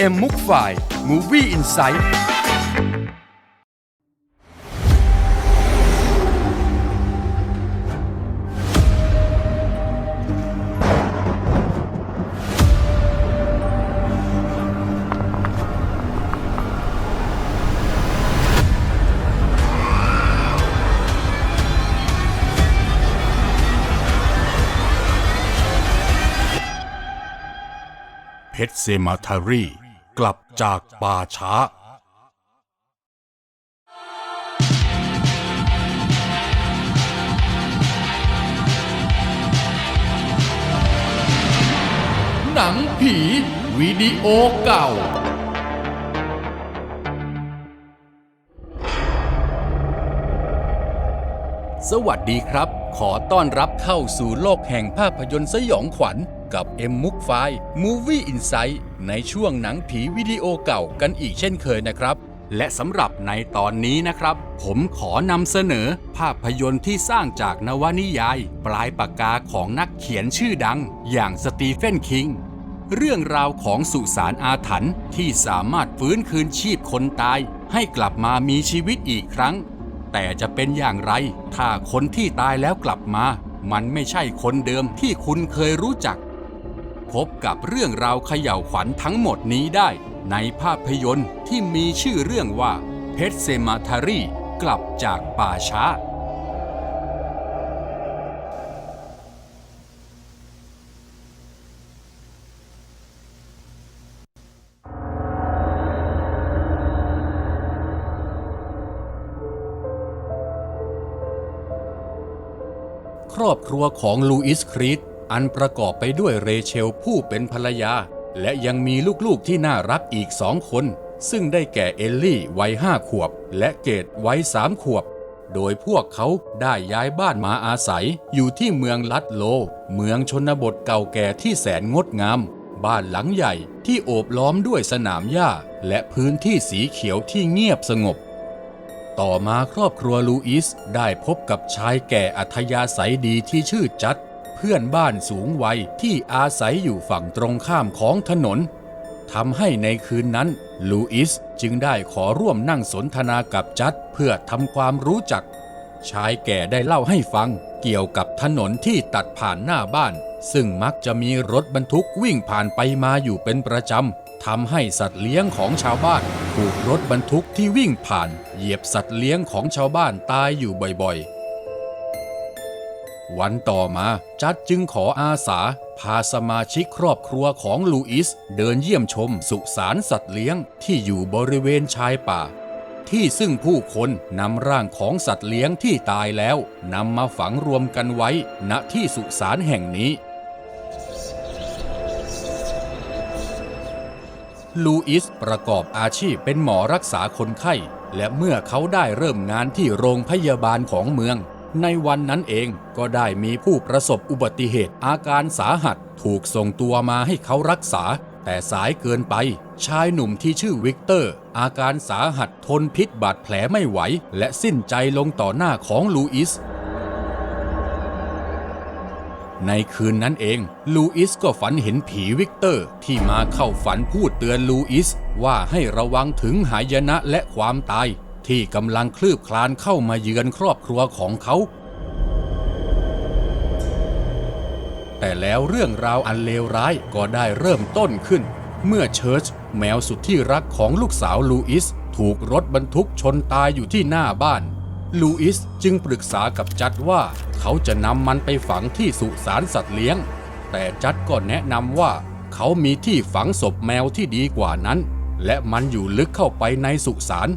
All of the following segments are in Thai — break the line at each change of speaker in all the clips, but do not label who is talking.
เอ็มมุกฝ่ายมูวี่อินไซต์
เพชรเซมาทารี กลับจากป่าช้า
หนังผีวิดีโอเก่า สวัสดีครับ ขอต้อนรับเข้าสู่โลกแห่งภาพยนตร์สยองขวัญ กับเอ็มมุกไฟ Movie Insight ในช่วงหนังผีวิดีโอเก่ากันอีกเช่นเคยนะครับ
และสำหรับในตอนนี้นะครับ ผมขอนำเสนอภาพยนตร์ที่สร้างจากนวนิยาย ปลายปากกาของนักเขียนชื่อดัง อย่างสตีเฟนคิงเรื่องราวของสุสานอาถรรพ์ที่สามารถฟื้นคืนชีพคนตาย ให้กลับมามีชีวิตอีกครั้ง แต่จะเป็นอย่างไร ถ้าคนที่ตายแล้วกลับมา มันไม่ใช่คนเดิมที่คุณเคยรู้จัก พบกับเรื่องราวเขย่าวขวัญทั้งหมดนี้ได้ ในภาพยนตร์ที่มีชื่อเรื่องว่าเพชรเซมาทารีกลับจากป่าช้า
ครอบครัวของลูอิสครีต อันประกอบไปด้วยเรเชลผู้เป็นภรรยา และยังมีลูกๆที่น่ารักอีกสองคน ซึ่งได้แก่เอลลี่วัยห้าขวบ และเกดวัยสามขวบ โดยพวกเขาได้ย้ายบ้านมาอาศัยอยู่ที่เมืองลัดโล เมืองชนบทเก่าแก่ที่แสนงดงาม บ้านหลังใหญ่ที่โอบล้อมด้วยสนามหญ้า และพื้นที่สีเขียวที่เงียบสงบต่อมาครอบครัวลูอิสได้พบกับชายแก่อัธยาศัยดีที่ชื่อจัด เพื่อนบ้านสูงวัยที่อาศัยอยู่ฝั่งตรงข้ามของถนนทำให้ในคืนนั้นลูอิสจึงได้ขอร่วมนั่งสนทนากับจัดเพื่อทำความรู้จัก ชายแก่ได้เล่าให้ฟังเกี่ยวกับถนนที่ตัดผ่านหน้าบ้าน ซึ่งมักจะมีรถบรรทุกวิ่งผ่านไปมาอยู่เป็นประจำทำให้สัตว์เลี้ยงของชาวบ้านถูกรถบรรทุกที่วิ่งผ่าน เหยียบสัตว์เลี้ยงของชาวบ้านตายอยู่บ่อยๆ วันต่อมาจัดจึงขออาสา พาสมาชิกครอบครัวของลูอิสเดินเยี่ยมชมสุสานสัตว์เลี้ยงที่อยู่บริเวณชายป่า ที่ซึ่งผู้คนนำร่างของสัตว์เลี้ยงที่ตายแล้วนำมาฝังรวมกันไว้ ณที่สุสานแห่งนี้ลูอิสประกอบอาชีพเป็นหมอรักษาคนไข้ และเมื่อเขาได้เริ่มงานที่โรงพยาบาลของเมือง ในวันนั้นเองก็ได้มีผู้ประสบอุบัติเหตุอาการสาหัสถูกส่งตัวมาให้เขารักษา แต่สายเกินไป ชายหนุ่มที่ชื่อวิกเตอร์ อาการสาหัสทนพิษบาดแผลไม่ไหว และสิ้นใจลงต่อหน้าของลูอิสในคืนนั้นเอง ลูอิสก็ฝันเห็นผีวิกเตอร์ ที่มาเข้าฝันพูดเตือนลูอิส ว่าให้ระวังถึงหายนะและความตาย ที่กำลังคลืบคลานเข้ามาเยือนครอบครัวของเขา แต่แล้วเรื่องราวอันเลวร้ายก็ได้เริ่มต้นขึ้น เมื่อเชิร์ชแมวสุดที่รักของลูกสาวลูอิสถูกรถบรรทุกชนตายอยู่ที่หน้าบ้าน ลูอิสจึงปรึกษากับจัดว่าเขาจะนำมันไปฝังที่สุสานสัตว์เลี้ยง แต่จัดก็แนะนำว่าเขามีที่ฝังศพแมวที่ดีกว่านั้น และมันอยู่ลึกเข้าไปในสุสาน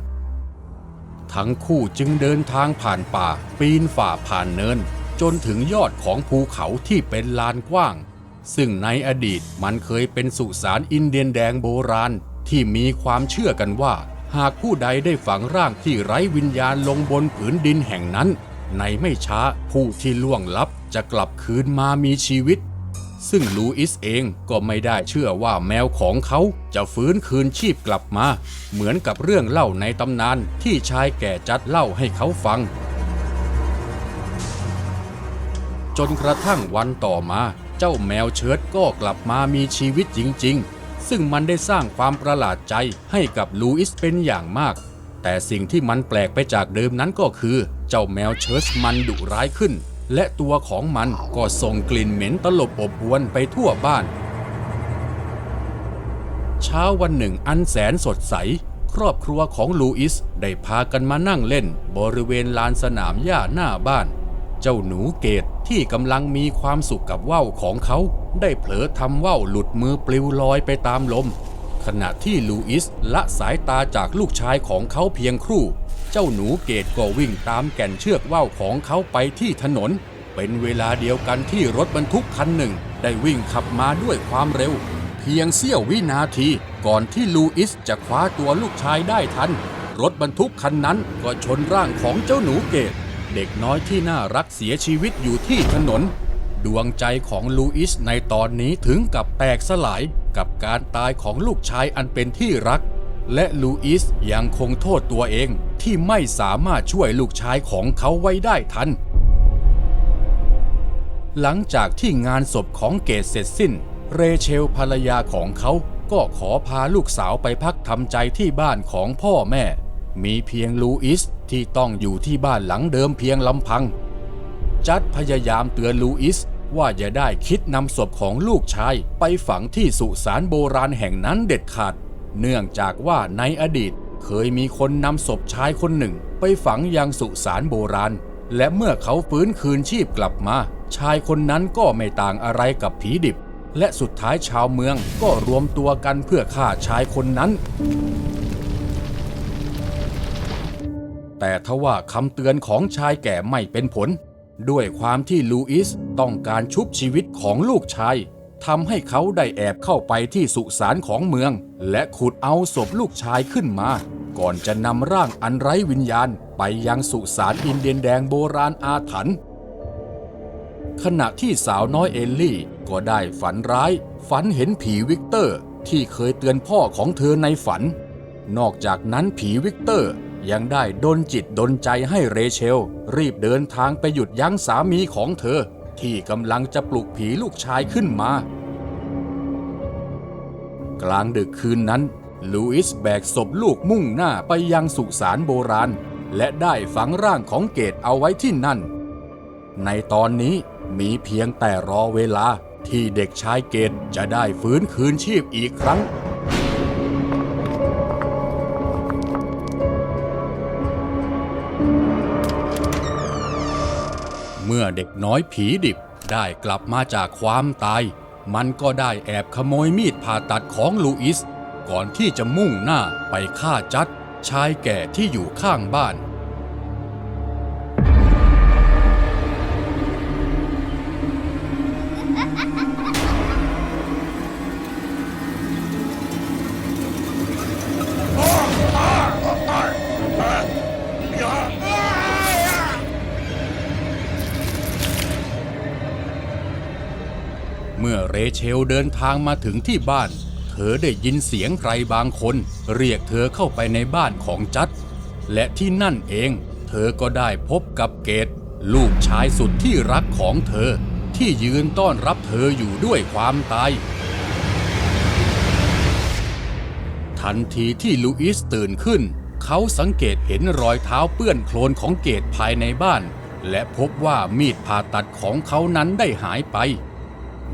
ทั้งคู่จึงเดินทางผ่านป่า ปีนฝ่าผ่านเนิน จนถึงยอดของภูเขาที่เป็นลานกว้าง ซึ่งในอดีตมันเคยเป็นสุสานอินเดียนแดงโบราณ ที่มีความเชื่อกันว่า หากผู้ใดได้ฝังร่างที่ไร้วิญญาณลงบนผืนดินแห่งนั้น ในไม่ช้าผู้ที่ล่วงลับจะกลับคืนมามีชีวิต ซึ่งลูอิสเองก็ไม่ได้เชื่อว่าแมวของเขาจะฟื้นคืนชีพกลับมา เหมือนกับเรื่องเล่าในตำนานที่ชายแก่จัดเล่าให้เขาฟัง จนกระทั่งวันต่อมาเจ้าแมวเชิดก็กลับมามีชีวิตจริง ๆ ซึ่งมันได้สร้างความประหลาดใจให้กับลูอิสเป็นอย่างมาก แต่สิ่งที่มันแปลกไปจากเดิมนั้นก็คือ เจ้าแมวเชิร์ชมันดุร้ายขึ้น และตัวของมันก็ส่งกลิ่นเหม็นตลบอบอวนไปทั่วบ้าน เช้าวันหนึ่งอันแสนสดใส ครอบครัวของลูอิสได้พากันมานั่งเล่นบริเวณลานสนามหญ้าหน้าบ้าน เจ้าหนูเกตที่กำลังมีความสุขกับว่าวของเขา ได้เผลอทำว่าวหลุดมือปลิวลอยไปตามลม ขณะที่ลูอิสละสายตาจากลูกชายของเขาเพียงครู่ เจ้าหนูเกตก็วิ่งตามแก่นเชือกว่าวของเขาไปที่ถนน เป็นเวลาเดียวกันที่รถบรรทุกคันหนึ่ง ได้วิ่งขับมาด้วยความเร็ว เพียงเสี้ยววินาทีก่อนที่ลูอิสจะคว้าตัวลูกชายได้ทัน รถบรรทุกคันนั้นก็ชนร่างของเจ้าหนูเกต เด็กน้อยที่น่ารักเสียชีวิตอยู่ที่ถนน ดวงใจของลูอิสในตอนนี้ถึงกับแตกสลายกับการตายของลูกชายอันเป็นที่รัก และลูอิสยังคงโทษตัวเองที่ไม่สามารถช่วยลูกชายของเขาไว้ได้ทัน หลังจากที่งานศพของเกตเสร็จสิ้น เรเชลภรรยาของเขาก็ขอพาลูกสาวไปพักทำใจที่บ้านของพ่อแม่ มีเพียงลูอิสที่ต้องอยู่ที่บ้านหลังเดิมเพียงลำพัง จัดพยายามเตือนลูอิสว่าอย่าได้คิดนำศพของลูกชายไปฝังที่สุสานโบราณแห่งนั้นเด็ดขาด เนื่องจากว่าในอดีตเคยมีคนนำศพชายคนหนึ่ง ไปฝังยังสุสานโบราณ และเมื่อเขาฟื้นคืนชีพกลับมา ชายคนนั้นก็ไม่ต่างอะไรกับผีดิบ และสุดท้ายชาวเมืองก็รวมตัวกันเพื่อฆ่าชายคนนั้น แต่ทว่าคำเตือนของชายแก่ไม่เป็นผล ด้วยความที่ลูอิสต้องการชุบชีวิตของลูกชาย ทำให้เขาได้แอบเข้าไปที่สุสานของเมือง และขุดเอาศพลูกชายขึ้นมา ก่อนจะนำร่างอันไร้วิญญาณ ไปยังสุสานอินเดียนแดงโบราณอาถรรพ์ขณะที่สาวน้อยเอลลี่ก็ได้ฝันร้าย ฝันเห็นผีวิกเตอร์ ที่เคยเตือนพ่อของเธอในฝัน นอกจากนั้นผีวิกเตอร์ยังได้ดนจิตดนใจให้เรเชล รีบเดินทางไปหยุดยั้งสามีของเธอ ที่กำลังจะปลุกผีลูกชายขึ้นมา กลางดึกคืนนั้นลูอิสแบกศพลูกมุ่งหน้าไปยังสุสานโบราณ และได้ฝังร่างของเกตเอาไว้ที่นั่น ในตอนนี้มีเพียงแต่รอเวลาที่เด็กชายเกตจะได้ฟื้นคืนชีพอีกครั้ง มื่อเด็กน้อยผีดิบได้กลับมาจากความตาย มันก็ได้แอบขโมยมีดผ่าตัดของลูอิส ก่อนที่จะมุ่งหน้าไปฆ่าจัดชายแก่ที่อยู่ข้างบ้าน เมื่อเรเชลเดินทางมาถึงที่บ้าน เธอได้ยินเสียงใครบางคน เรียกเธอเข้าไปในบ้านของจัด และที่นั่นเอง เธอก็ได้พบกับเกต ลูกชายสุดที่รักของเธอ ที่ยืนต้อนรับเธออยู่ด้วยความตาย ทันทีที่ลูอิสตื่นขึ้น เขาสังเกตเห็นรอยเท้าเปื้อนโคลนของเกตภายในบ้าน และพบว่ามีดผ่าตัดของเขานั้นได้หายไป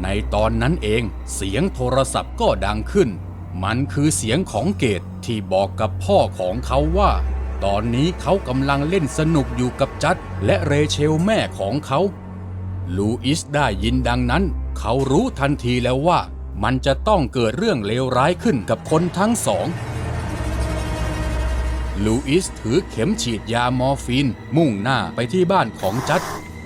ในตอนนั้นเองเสียงโทรศัพท์ก็ดังขึ้น มันคือเสียงของเกตที่บอกกับพ่อของเขาว่า ตอนนี้เขากำลังเล่นสนุกอยู่กับจัดและเรเชลแม่ของเขาลูอิสได้ยินดังนั้น เขารู้ทันทีแล้วว่า มันจะต้องเกิดเรื่องเลวร้ายขึ้นกับคนทั้งสองลูอิสถือเข็มฉีดยามอร์ฟีนมุ่งหน้าไปที่บ้านของจัด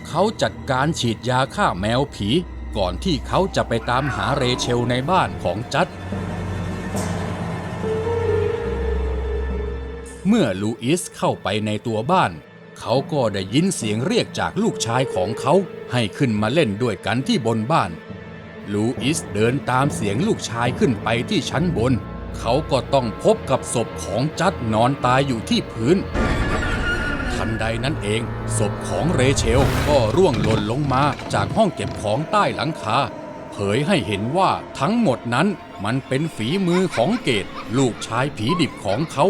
เขาจัดการฉีดยาฆ่าแมวผี ก่อนที่เขาจะไปตามหาเรเชลในบ้านของจัด เมื่อลูอิสเข้าไปในตัวบ้าน เขาก็ได้ยินเสียงเรียกจากลูกชายของเขาให้ขึ้นมาเล่นด้วยกันที่บนบ้าน ลูอิสเดินตามเสียงลูกชายขึ้นไปที่ชั้นบน เขาก็ต้องพบกับศพของจัดนอนตายอยู่ที่พื้น ทันใดนั้นเอง ศพของเรเชลก็ร่วงหล่นลงมาจากห้องเก็บของใต้หลังคา เผยให้เห็นว่าทั้งหมดนั้นมันเป็นฝีมือของเกตลูกชายผีดิบของเขา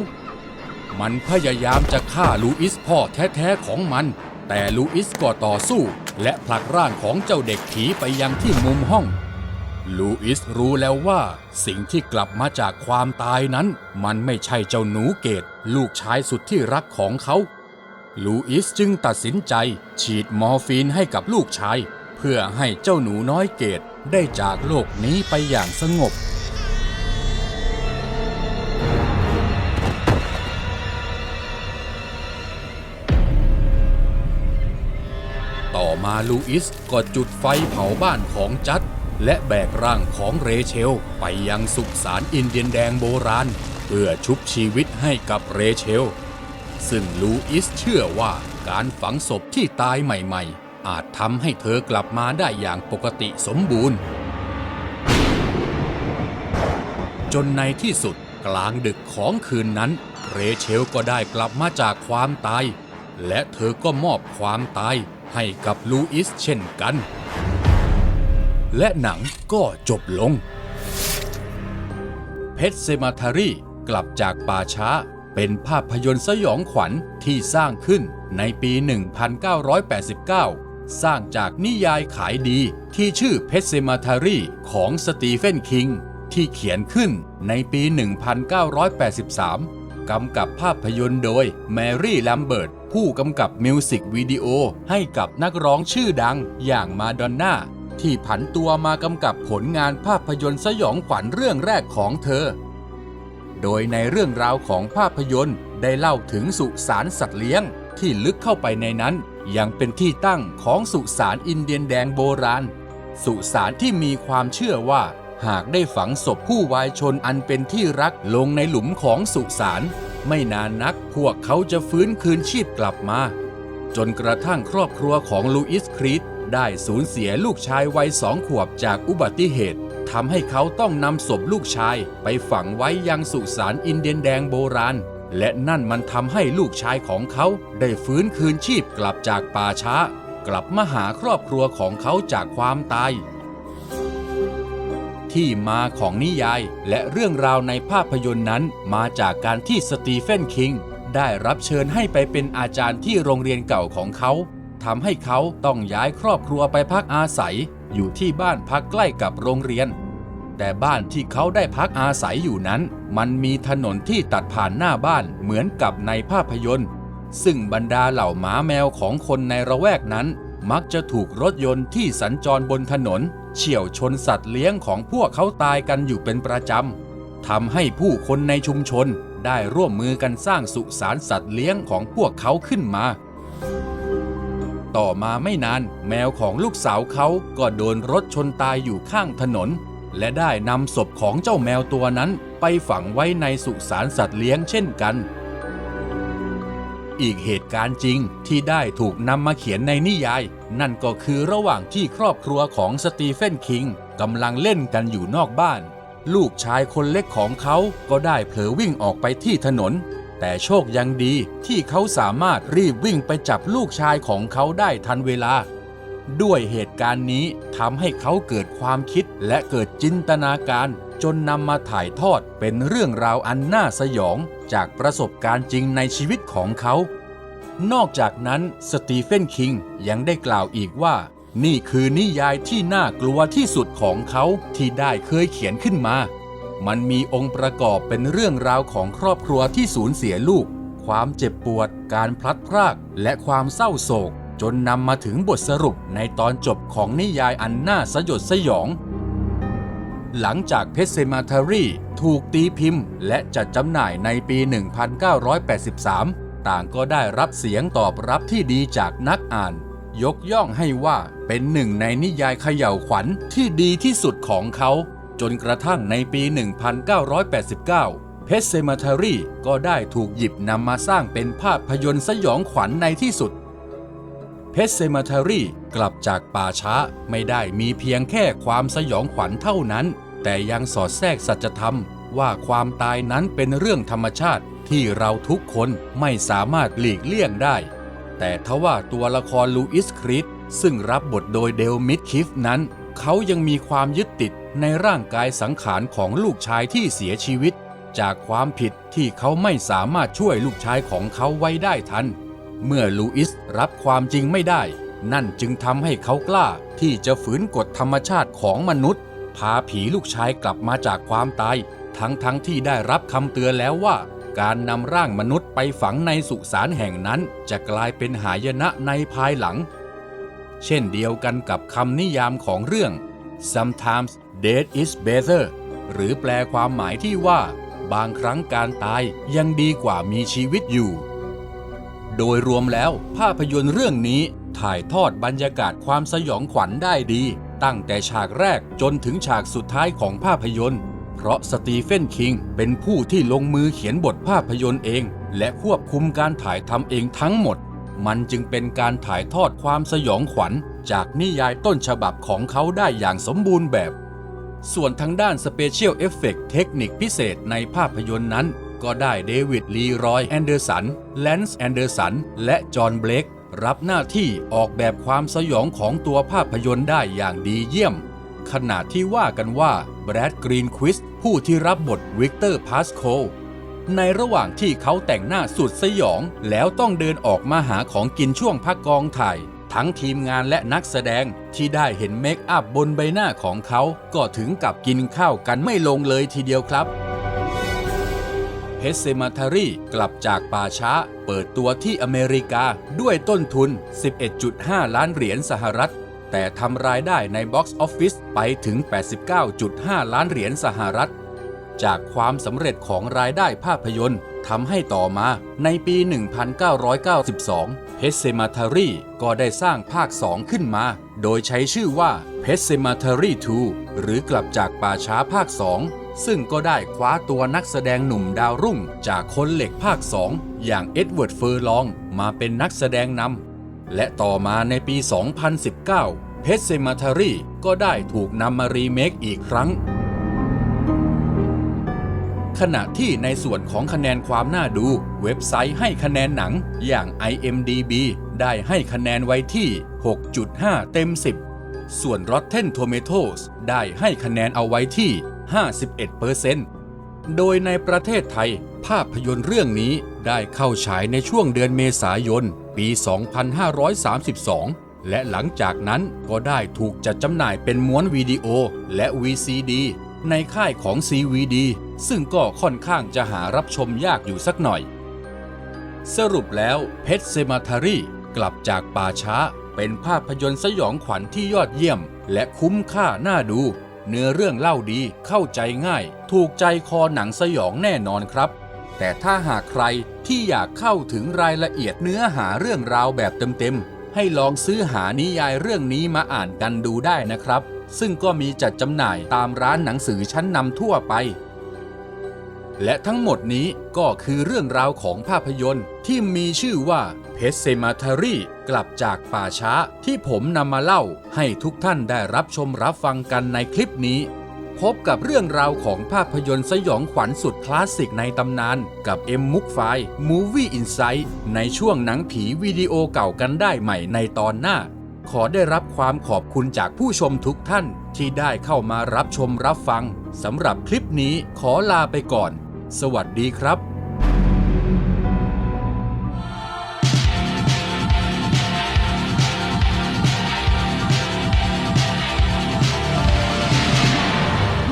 มันพยายามจะฆ่าลูอิสพ่อแท้ๆของมัน แต่ลูอิสก็ต่อสู้ และผลักร่างของเจ้าเด็กผีไปยังที่มุมห้องลูอิสรู้แล้วว่าสิ่งที่กลับมาจากความตายนั้น มันไม่ใช่เจ้าหนูเกต ลูกชายสุดที่รักของเขา ลูอิสจึงตัดสินใจฉีดมอร์ฟีนให้กับลูกชาย เพื่อให้เจ้าหนูน้อยเกตได้จากโลกนี้ไปอย่างสงบ ต่อมาลูอิสก็จุดไฟเผาบ้านของจัด และแบกร่างของเรเชล ไปยังสุสานอินเดียนแดงโบราณ เพื่อชุบชีวิตให้กับเรเชล ซึ่งลูอิสเชื่อว่าการฝังศพที่ตายใหม่ๆ อาจทำให้เธอกลับมาได้อย่างปกติสมบูรณ์ จนในที่สุดกลางดึกของคืนนั้น เรเชลก็ได้กลับมาจากความตาย และเธอก็มอบความตายให้กับลูอิสเช่นกัน และหนังก็จบลง เพชรเซมาทารีกลับจากป่าช้า เป็นภาพยนตร์สยองขวัญที่สร้างขึ้นในปี 1989 สร้างจากนิยายขายดีที่ชื่อเพชรเซมาทารีของสตีเฟนคิงที่เขียนขึ้นในปี 1983 กำกับภาพยนตร์โดยแมรี่แลมเบิร์ตผู้กำกับมิวสิกวิดีโอให้กับนักร้องชื่อดังอย่างมาดอนน่าที่ผันตัวมากำกับผลงานภาพยนตร์สยองขวัญเรื่องแรกของเธอ โดยในเรื่องราวของภาพยนตร์ได้เล่าถึงสุสานสัตว์เลี้ยง ที่ลึกเข้าไปในนั้น ยังเป็นที่ตั้งของสุสานอินเดียนแดงโบราณ สุสานที่มีความเชื่อว่า หากได้ฝังศพผู้วายชนอันเป็นที่รักลงในหลุมของสุสานไม่นานนักพวกเขาจะฟื้นคืนชีพกลับมา จนกระทั่งครอบครัวของลูอิสครีตได้สูญเสียลูกชายวัยสองขวบจากอุบัติเหตุ ทำให้เขาต้องนำศพลูกชาย ไปฝังไว้ยังสุสานอินเดียนแดงโบราณ และนั่นมันทำให้ลูกชายของเขาได้ฟื้นคืนชีพกลับจากป่าช้า กลับมาหาครอบครัวของเขาจากความตาย ที่มาของนิยายและเรื่องราวในภาพยนตร์นั้นมาจากการที่สตีเฟนคิงได้รับเชิญให้ไปเป็นอาจารย์ที่โรงเรียนเก่าของเขาทำให้เขาต้องย้ายครอบครัวไปพักอาศัย อยู่ที่บ้านพักใกล้กับโรงเรียน แต่บ้านที่เขาได้พักอาศัยอยู่นั้น มันมีถนนที่ตัดผ่านหน้าบ้านเหมือนกับในภาพยนตร์ ซึ่งบรรดาเหล่าหมาแมวของคนในระแวกนั้น มักจะถูกรถยนต์ที่สัญจรบนถนน เฉี่ยวชนสัตว์เลี้ยงของพวกเขาตายกันอยู่เป็นประจำทำให้ผู้คนในชุมชนได้ร่วมมือกันสร้างสุสานสัตว์เลี้ยงของพวกเขาขึ้นมา ต่อมาไม่นาน แมวของลูกสาวเขาก็โดนรถชนตายอยู่ข้างถนน และได้นำศพของเจ้าแมวตัวนั้น ไปฝังไว้ในสุสานสัตว์เลี้ยงเช่นกัน อีกเหตุการณ์จริงที่ได้ถูกนำมาเขียนในนิยาย นั่นก็คือระหว่างที่ครอบครัวของสตีเฟนคิงกำลังเล่นกันอยู่นอกบ้าน ลูกชายคนเล็กของเขาก็ได้เผลอวิ่งออกไปที่ถนน แต่โชคยังดีที่เขาสามารถรีบวิ่งไปจับลูกชายของเขาได้ทันเวลา ด้วยเหตุการณ์นี้ทำให้เขาเกิดความคิดและเกิดจินตนาการ จนนำมาถ่ายทอดเป็นเรื่องราวอันน่าสยองจากประสบการณ์จริงในชีวิตของเขา นอกจากนั้นสตีเฟนคิงยังได้กล่าวอีกว่า นี่คือนิยายที่น่ากลัวที่สุดของเขาที่ได้เคยเขียนขึ้นมา มันมีองค์ประกอบเป็นเรื่องราวของครอบครัวที่สูญเสียลูก ความเจ็บปวด การพลัดพราก และความเศร้าโศก จนนำมาถึงบทสรุปในตอนจบของนิยายอันน่าสยดสยอง หลังจากเพชรเซมาทารีถูกตีพิมพ์ และจัดจำหน่ายในปี 1983 ต่างก็ได้รับเสียงตอบรับที่ดีจากนักอ่าน ยกย่องให้ว่าเป็นหนึ่งในนิยายเขย่าวขวัญที่ดีที่สุดของเขา จนกระทั่งในปี 1989 เพชรเซมาทารีก็ได้ถูกหยิบนำมาสร้างเป็นภาพยนตร์สยองขวัญในที่สุด เพชรเซมาทารีกลับจากป่าช้าไม่ได้มีเพียงแค่ความสยองขวัญเท่านั้น แต่ยังสอดแทรกสัจธรรมว่าความตายนั้นเป็นเรื่องธรรมชาติที่เราทุกคนไม่สามารถหลีกเลี่ยงได้ แต่ทว่าตัวละครลูอิสคริสซึ่งรับบทโดยเดลมิดคิฟนั้น เขายังมีความยึดติด ในร่างกายสังขารของลูกชายที่เสียชีวิต จากความผิดที่เขาไม่สามารถช่วยลูกชายของเขาไว้ได้ทัน เมื่อลูอิสรับความจริงไม่ได้ นั่นจึงทำให้เขากล้าที่จะฝืนกฎธรรมชาติของมนุษย์ พาผีลูกชายกลับมาจากความตาย ทั้งทั้งที่ได้รับคำเตือนแล้วว่า การนำร่างมนุษย์ไปฝังในสุสานแห่งนั้น จะกลายเป็นหายนะในภายหลัง เช่นเดียวกันกับคำนิยามของเรื่อง sometimes dead is better หรือแปลความหมายที่ว่า บางครั้งการตายยังดีกว่ามีชีวิตอยู่ โดยรวมแล้วภาพยนตร์เรื่องนี้ถ่ายทอดบรรยากาศความสยองขวัญได้ดี ตั้งแต่ฉากแรกจนถึงฉากสุดท้ายของภาพยนตร์ เพราะสตีเฟนคิงเป็นผู้ที่ลงมือเขียนบทภาพยนตร์เอง และควบคุมการถ่ายทำเองทั้งหมด มันจึงเป็นการถ่ายทอดความสยองขวัญ จากนิยายต้นฉบับของเขาได้อย่างสมบูรณ์แบบ ส่วนทางด้านสเปเชียลเอฟเฟกเทคนิคพิเศษในภาพยนตร์นั้น ก็ได้เดวิดลีรอยแอนเดอร์สันแลนซ์แอนเดอร์สันและจอห์นเบลกรับหน้าที่ออกแบบความสยองของตัวภาพยนตร์ได้อย่างดีเยี่ยม ขณะที่ว่ากันว่าแบรดกรีนควิสผู้ที่รับบทวิกเตอร์พาสโคในระหว่างที่เขาแต่งหน้าสุดสยอง แล้วต้องเดินออกมาหาของกินช่วงพักกองถ่าย ทั้งทีมงานและนักแสดงที่ได้เห็นเมคอัพบนใบหน้าของเขาก็ถึงกับกินข้าวกันไม่ลงเลยทีเดียวครับเพชเซมาทารีกลับจากป่าช้า เปิดตัวที่อเมริกาด้วยต้นทุน 11.5 ล้านเหรียญสหรัฐ แต่ทำรายได้ในบ็อกซ์ออฟฟิศไปถึง 89.5 ล้านเหรียญสหรัฐ จากความสำเร็จของรายได้ภาพยนตร์ทำให้ต่อมาในปี 1992 เพชเซมาทารีก็ได้สร้างภาค 2 ขึ้นมา โดยใช้ชื่อว่าเพชเซมาทารี2หรือกลับจากป่าช้าภาค 2 ซึ่งก็ได้คว้าตัวนักแสดงหนุ่มดาวรุ่ง จากคนเหล็กภาค 2 อย่างเอ็ดเวิร์ดเฟอร์ลองมาเป็นนักแสดงนำและต่อมาในปี 2019เพชเซมาทารีก็ได้ถูกนำมารีเมคอีกครั้ง ขณะที่ในส่วนของคะแนนความน่าดู เว็บไซต์ให้คะแนนหนังอย่าง IMDB ได้ให้คะแนนไว้ที่ 6.5 เต็ม 10 ส่วน Rotten Tomatoes ได้ให้คะแนนเอาไว้ที่ 51%โดยในประเทศไทย ภาพยนตร์เรื่องนี้ได้เข้าฉายในช่วงเดือนเมษายน ปี 2532 และหลังจากนั้นก็ได้ถูกจัดจำหน่ายเป็นม้วนวิดีโอและ VCD ในค่ายของ CVD ซึ่งก็ค่อนข้างจะหารับชมยากอยู่สักหน่อย สรุปแล้วเพชรเซมาทารีกลับจากป่าช้าเป็นภาพยนตร์สยองขวัญที่ยอดเยี่ยม และคุ้มค่าน่าดู เนื้อเรื่องเล่าดีเข้าใจง่าย ถูกใจคอหนังสยองแน่นอนครับ แต่ถ้าหากใครที่อยากเข้าถึงรายละเอียดเนื้อหาเรื่องราวแบบเต็มๆให้ลองซื้อหานิยายเรื่องนี้มาอ่านกันดูได้นะครับ ซึ่งก็มีจัดจำหน่ายตามร้านหนังสือชั้นนำทั่วไป และทั้งหมดนี้ก็คือเรื่องราวของภาพยนตร์ที่มีชื่อว่าเพชเซมาทารีกลับจากป่าช้าที่ผมนำมาเล่าให้ทุกท่านได้รับชมรับฟังกันในคลิปนี้ พบกับเรื่องราวของภาพยนตร์สยองขวัญสุดคลาสสิกในตำนาน กับเอ็มมุกไฟ Movie Insight ในช่วงหนังผีวิดีโอเก่ากันได้ใหม่ในตอนหน้า ขอได้รับความขอบคุณจากผู้ชมทุกท่านที่ได้เข้ามารับชมรับฟังสำหรับคลิปนี้ขอลาไปก่อน สวัสดีครับ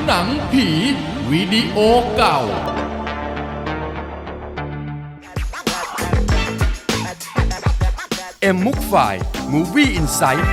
หนังผีวิดีโอเก่า เอ็มมุกไฟ Movie Insight